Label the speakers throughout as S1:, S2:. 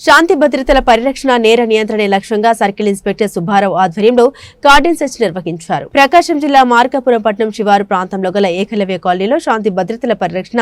S1: శాంతి భద్రతల పరిరక్షణ నేర నియంత్రణ లక్ష్యంగా సర్కిల్ ఇన్స్పెక్టర్ సుబ్బారావు ఆధ్వర్యంలో గార్డెన్ సెర్చ్ నిర్వహించారు. ప్రకాశం జిల్లా మార్కాపురం పట్టణం శివారు ప్రాంతంలో గల ఏకలవ్య కాలనీలో శాంతి భద్రతల పరిరక్షణ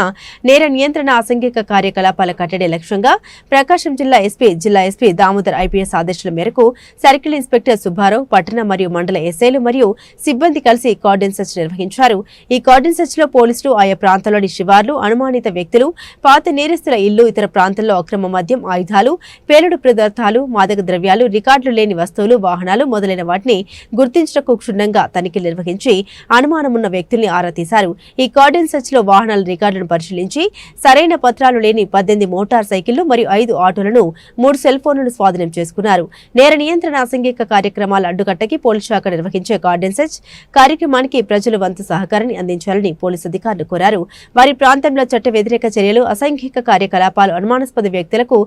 S1: నేర నియంత్రణ అసంఘిక కార్యకలాపాల కట్టడి లక్ష్యంగా ప్రకాశం జిల్లా ఎస్పీ జిల్లా ఎస్పీ దామోదర్ ఐపీఎస్ ఆదేశాల మేరకు సర్కిల్ ఇన్స్పెక్టర్ సుబ్బారావు పట్టణ మరియు మండల ఎస్ఐలు మరియు సిబ్బంది కలిసి కార్డెన్ సెర్చ్ నిర్వహించారు. ఈ కార్డెన్ సెర్చ్లో పోలీసులు ఆయా ప్రాంతాల్లోని శివార్లు అనుమానిత వ్యక్తులు పాత నేరస్తుల ఇల్లు ఇతర ప్రాంతాల్లో అక్రమ మద్యం ఆయుధాలు పేలుడు పదార్థాలు మాదక ద్రవ్యాలు రికార్డులు లేని వస్తువులు వాహనాలు మొదలైన వాటిని గుర్తించటకు క్షుణ్ణంగా తనిఖీలు నిర్వహించి అనుమానమున్న వ్యక్తుల్ని ఆరా తీశారు. ఈ కార్డెన్ సెర్చ్లో వాహనాల రికార్డులను పరిశీలించి సరైన పత్రాలు లేని పద్దెనిమిది మోటార్ సైకిళ్ళు మరియు ఐదు ఆటోలను మూడు సెల్ ఫోన్లను స్వాధీనం చేసుకున్నారు. నేర నియంత్రణ అసంఘిక కార్యక్రమాల అడ్డుకట్టకి పోలీస్ శాఖ నిర్వహించే గార్డెన్ సెర్చ్ కార్యక్రమానికి ప్రజలు వంతు సహకారాన్ని అందించాలని పోలీసు అధికారులు కోరారు. వారి ప్రాంతంలో చట్ట వ్యతిరేక చర్యలు అసంఘిక కార్యకలాపాలు అనుమానాస్పద వ్యక్తులకు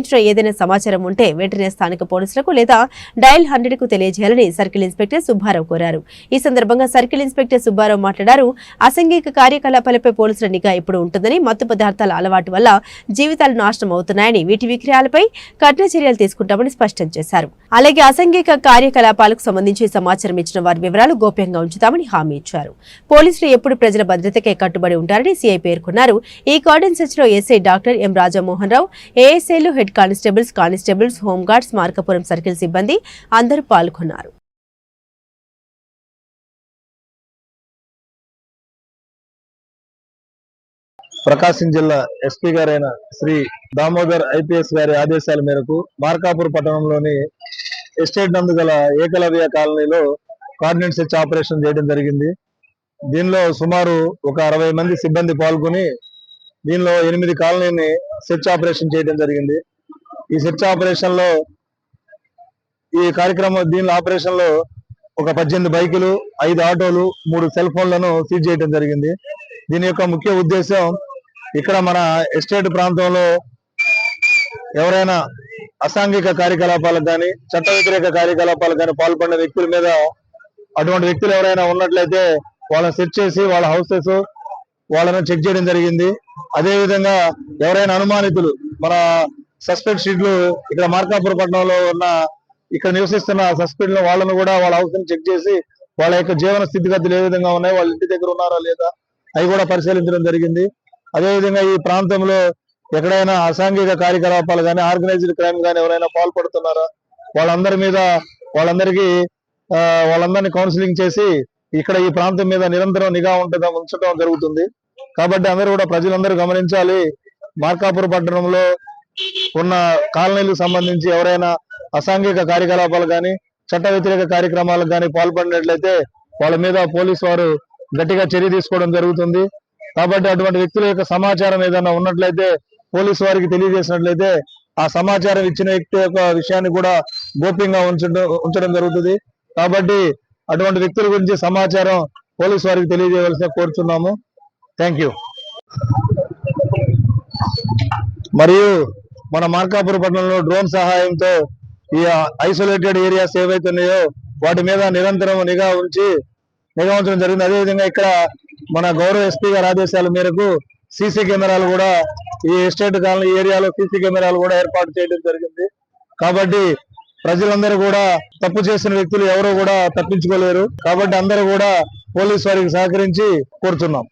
S1: సంబంధించిన ఏదైనా సమాచారం ఉంటే వెంటనే స్థానిక పోలీసులకు లేదా డయల్ హండ్రెడ్కు తెలియజేయాలని సర్కిల్ ఇన్స్పెక్టర్ సుబ్బారావు కోరారు. ఈ సందర్భంగా సర్కిల్ ఇన్స్పెక్టర్ సుబ్బారావు మాట్లాడారు. అసంఘిక కార్యకలాపాలపై పోలీసుల నిఘా ఇప్పుడు ఉంటుందని మత్తు పదార్థాల అలవాటు వల్ల జీవితాలు నాశనం అవుతున్నాయని వీటి విక్రయాలపై కఠిన చర్యలు తీసుకుంటామని స్పష్టం చేశారు. అలాగే అసంఘిక కార్యకలాపాలకు సంబంధించి సమాచారం ఇచ్చిన వారి వివరాలు గోప్యంగా ఉంచుతామని హామీ ఇచ్చారు. పోలీసులు ఎప్పుడు ప్రజల భద్రతకే కట్టుబడి ఉంటారని సీఐ పేర్కొన్నారు. ఈ cordon సెర్చ్లో SI doctor M Rajamohan Rao ఏఎస్ఐలు head constables constables home guards Markapuram circle సిబ్బంది అందరూ పాల్గొన్నారు.
S2: ప్రకాశం జిల్లా ఎస్పీ గారైన శ్రీ దామోదర్ ఐపీఎస్ గారి ఆదేశాల మేరకు మార్కాపూర్ పట్టణంలోని ఎస్టేట్ నందు గల ఏకలవ్య కాలనీలో కార్డినెంట్ సెర్చ్ ఆపరేషన్ చేయడం జరిగింది. దీనిలో సుమారు ఒక అరవై మంది సిబ్బంది పాల్గొని దీనిలో ఎనిమిది కాలనీని సెర్చ్ ఆపరేషన్ చేయడం జరిగింది. ఈ సెర్చ్ ఆపరేషన్లో ఈ కార్యక్రమం దీనిలో ఆపరేషన్లో ఒక పద్దెనిమిది బైకులు ఐదు ఆటోలు మూడు సెల్ ఫోన్లను సీజ్ చేయడం జరిగింది. దీని యొక్క ముఖ్య ఉద్దేశం ఇక్కడ మన ఎస్టేట్ ప్రాంతంలో ఎవరైనా అసాంఘిక కార్యకలాపాలకు కానీ చట్ట వ్యతిరేక కార్యకలాపాలకు కానీ పాల్పడిన వ్యక్తుల మీద అటువంటి వ్యక్తులు ఎవరైనా ఉన్నట్లయితే వాళ్ళని సెర్చ్ చేసి వాళ్ళ హౌసెస్ వాళ్ళని చెక్ చేయడం జరిగింది. అదే విధంగా ఎవరైనా అనుమానితులు మన సస్పెక్ట్ షీట్లు ఇక్కడ మార్కాపుర పట్టణంలో ఉన్న ఇక్కడ నివసిస్తున్న సస్పెక్ట్ వాళ్ళను కూడా వాళ్ళ హౌస్ చెక్ చేసి వాళ్ళ యొక్క జీవన స్థితిగతులు ఏ విధంగా ఉన్నాయి వాళ్ళ ఇంటి దగ్గర ఉన్నారా లేదా అవి కూడా పరిశీలించడం జరిగింది. అదే విధంగా ఈ ప్రాంతంలో ఎక్కడైనా అసాంఘిక కార్యకలాపాలు కానీ ఆర్గనైజ్డ్ క్రైమ్ కానీ ఎవరైనా పాల్పడుతున్నారా వాళ్ళందరి మీద వాళ్ళందరికీ వాళ్ళందరినీ కౌన్సిలింగ్ చేసి ఇక్కడ ఈ ప్రాంతం మీద నిరంతరం నిఘా ఉంటడం ఉంచడం జరుగుతుంది. కాబట్టి అందరూ కూడా ప్రజలందరూ గమనించాలి మార్కాపుర పట్టణంలో ఉన్న కాలనీలకు సంబంధించి ఎవరైనా అసాంఘిక కార్యకలాపాలు కానీ చట్ట వ్యతిరేక కార్యక్రమాలకు కానీ పాల్పడినట్లయితే వాళ్ళ మీద పోలీసు వారు గట్టిగా చర్య తీసుకోవడం జరుగుతుంది. కాబట్టి అటువంటి వ్యక్తుల యొక్క సమాచారం ఏదైనా ఉన్నట్లయితే పోలీసు వారికి తెలియజేసినట్లయితే ఆ సమాచారం ఇచ్చిన వ్యక్తి యొక్క విషయాన్ని కూడా గోప్యంగా ఉంచడం ఉంచడం జరుగుతుంది. కాబట్టి అటువంటి వ్యక్తుల గురించి సమాచారం పోలీసు వారికి తెలియజేయవలసిన కోరుతున్నాము. Thank you. మరియు మన మార్కాపురం పట్టణంలో డ్రోన్ సహాయంతో ఈ ఐసోలేటెడ్ ఏరియాస్ ఏవైతే ఉన్నాయో వాటి మీద నిరంతరం నిఘా ఉంచి నిఘా ఉంచడం జరిగింది. అదేవిధంగా ఇక్కడ మన గౌరవ ఎస్పీ గారి ఆదేశాల మేరకు సీసీ కెమెరాలు కూడా ఈ ఎస్టేట్ కాలనీ ఏరియాలో సీసీ కెమెరాలు కూడా ఏర్పాటు చేయడం జరిగింది. కాబట్టి ప్రజలందరూ కూడా తప్పు చేసిన వ్యక్తులు ఎవరో కూడా తప్పించుకోలేరు. కాబట్టి అందరూ కూడా పోలీసు వారికి సహకరించి కోరుతున్నాం.